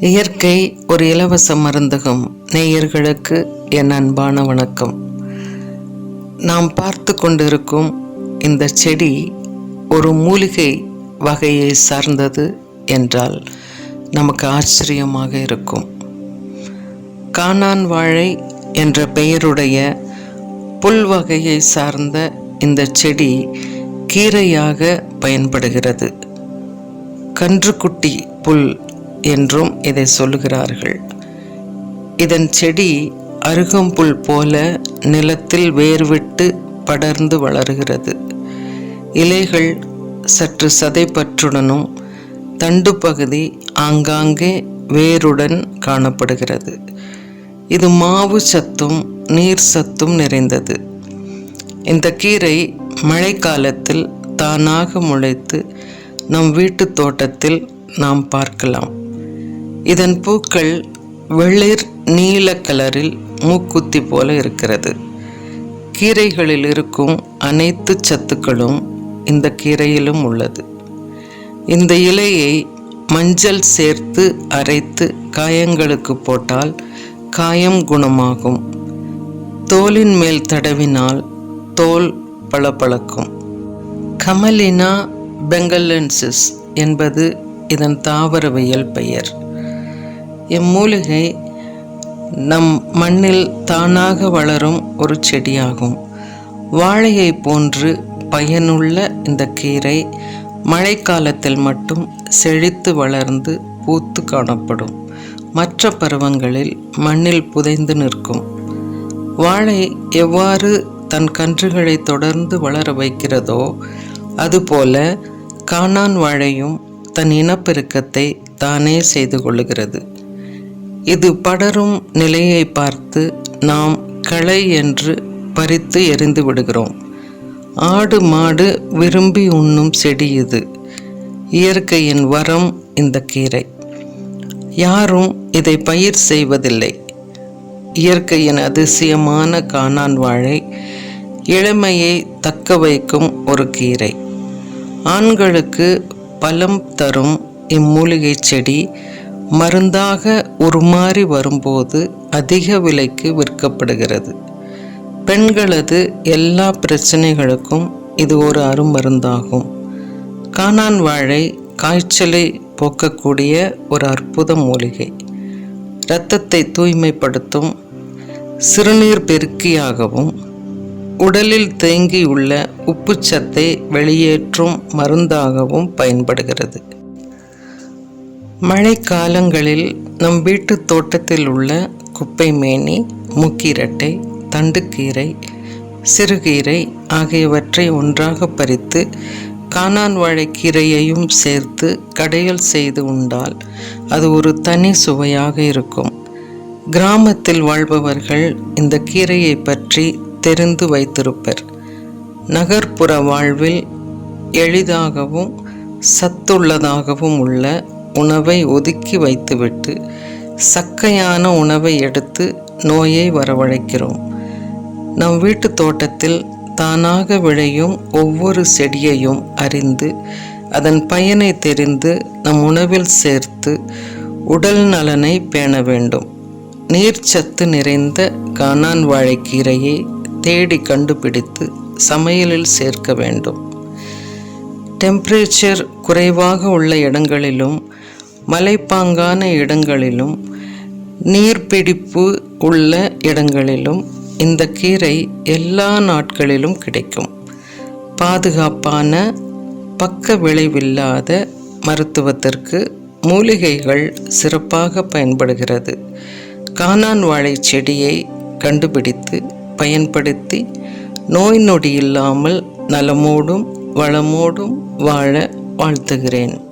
இயற்கை ஒரு இலவச மருந்தகம். நேயர்களுக்கு என் அன்பான வணக்கம். நாம் பார்த்து கொண்டிருக்கும் இந்த செடி ஒரு மூலிகை வகையை சார்ந்தது என்றால் நமக்கு ஆச்சரியமாக இருக்கும். காணான் வாழை என்ற பெயருடைய புல் வகையை சார்ந்த இந்த செடி கீரையாக பயன்படுகிறது. கன்றுக்குட்டி புல் என்றும் இதை சொல்லுகிறார்கள். இதன் செடி அருகம்புல் போல நிலத்தில் வேர்விட்டு படர்ந்து வளருகிறது. இலைகள் சற்று சதைப்பற்றுடனும் தண்டு பகுதி ஆங்காங்கே வேருடன் காணப்படுகிறது. இது மாவு சத்தும் நீர் சத்தும் நிறைந்தது. இந்த கீரை மழைக்காலத்தில் தானாக முளைத்து நம் வீட்டு தோட்டத்தில் நாம் பார்க்கலாம். இதன் பூக்கள் வெளிர் நீல கலரில் மூக்குத்தி போல இருக்கிறது. கீரைகளில் இருக்கும் அனைத்து சத்துக்களும் இந்த கீரையிலும் உள்ளது. இந்த இலையை மஞ்சள் சேர்த்து அரைத்து காயங்களுக்கு போட்டால் காயம் குணமாகும். தோலின் மேல் தடவினால் தோல் பளபளக்கும். கமலினா பெங்கலன்சிஸ் என்பது இதன் தாவரவியல் பெயர். இம்மூலிகை நம் மண்ணில் தானாக வளரும் ஒரு செடியாகும். வாழையை போன்று பயனுள்ள இந்த கீரை மழைக்காலத்தில் மட்டும் செழித்து வளர்ந்து பூத்து காணப்படும். மற்ற பருவங்களில் மண்ணில் புதைந்து நிற்கும். வாழை எவ்வாறு தன் கன்றுகளை தொடர்ந்து வளர வைக்கிறதோ அதுபோல காணான் வாழையும் தன் இனப்பெருக்கத்தை தானே செய்து கொள்ளுகிறது. இது படரும் நிலையை பார்த்து நாம் களை என்று பறித்து எரிந்து விடுகிறோம். ஆடு மாடு விரும்பி உண்ணும் செடி இது. இயற்கையின் வரம் இந்த கீரை. யாரும் இதை பயிர் செய்வதில்லை. இயற்கையின் அதிசயமான காணான் வாழை இளமையை தக்க வைக்கும் ஒரு கீரை. ஆண்களுக்கு பலம் தரும் இம்மூலிகை செடி மருந்தாக உருமாறி வரும்போது அதிக விலைக்கு விற்கப்படுகிறது. பெண்களது எல்லா பிரச்சனைகளுக்கும் இது ஒரு அருமருந்தாகும். காணான் வாழை காய்ச்சலை போக்கக்கூடிய ஒரு அற்புத மூலிகை. இரத்தத்தை தூய்மைப்படுத்தும் சிறுநீர் பெருக்கியாகவும் உடலில் தேங்கியுள்ள உப்புச்சத்தை வெளியேற்றும் மருந்தாகவும் பயன்படுகிறது. மழைக்காலங்களில் நம் வீட்டு தோட்டத்தில் உள்ள குப்பை மேனி முக்கீரட்டை தண்டுக்கீரை சிறுகீரை ஆகியவற்றை ஒன்றாக பறித்து காணான் வாழைக்கீரையையும் சேர்த்து கடையல் செய்து உண்டால் அது ஒரு தனி சுவையாக இருக்கும். கிராமத்தில் வாழ்பவர்கள் இந்த கீரையை பற்றி தெரிந்து வைத்திருப்பர். நகர்ப்புற வாழ்வில் எளிதாகவும் சத்துள்ளதாகவும் உள்ள உணவை ஒதுக்கி வைத்துவிட்டு சக்கையான உணவை எடுத்து நோயை வரவழைக்கிறோம். நம் வீட்டு தோட்டத்தில் தானாக விளையும் ஒவ்வொரு செடியையும் அறிந்து அதன் பயனை தெரிந்து நம் உணவில் சேர்த்து உடல் நலனை பேண வேண்டும். நீர்ச்சத்து நிறைந்த காணான் வாழைக்கீரையை தேடி கண்டுபிடித்து சமையலில் சேர்க்க வேண்டும். டெம்பரேச்சர் குறைவாக உள்ள இடங்களிலும் மலைப்பாங்கான இடங்களிலும் நீர்பிடிப்பு உள்ள இடங்களிலும் இந்த கீரை எல்லா நாட்களிலும் கிடைக்கும். பாதுகாப்பான பக்க விளைவில்லாத மருத்துவத்திற்கு மூலிகைகள் சிறப்பாக பயன்படுகிறது. காணான் வாழை செடியை கண்டுபிடித்து பயன்படுத்தி நோய் நொடி இல்லாமல் நலமோடும் வளமோடும் வாழ வாழ்த்துகிறேன்.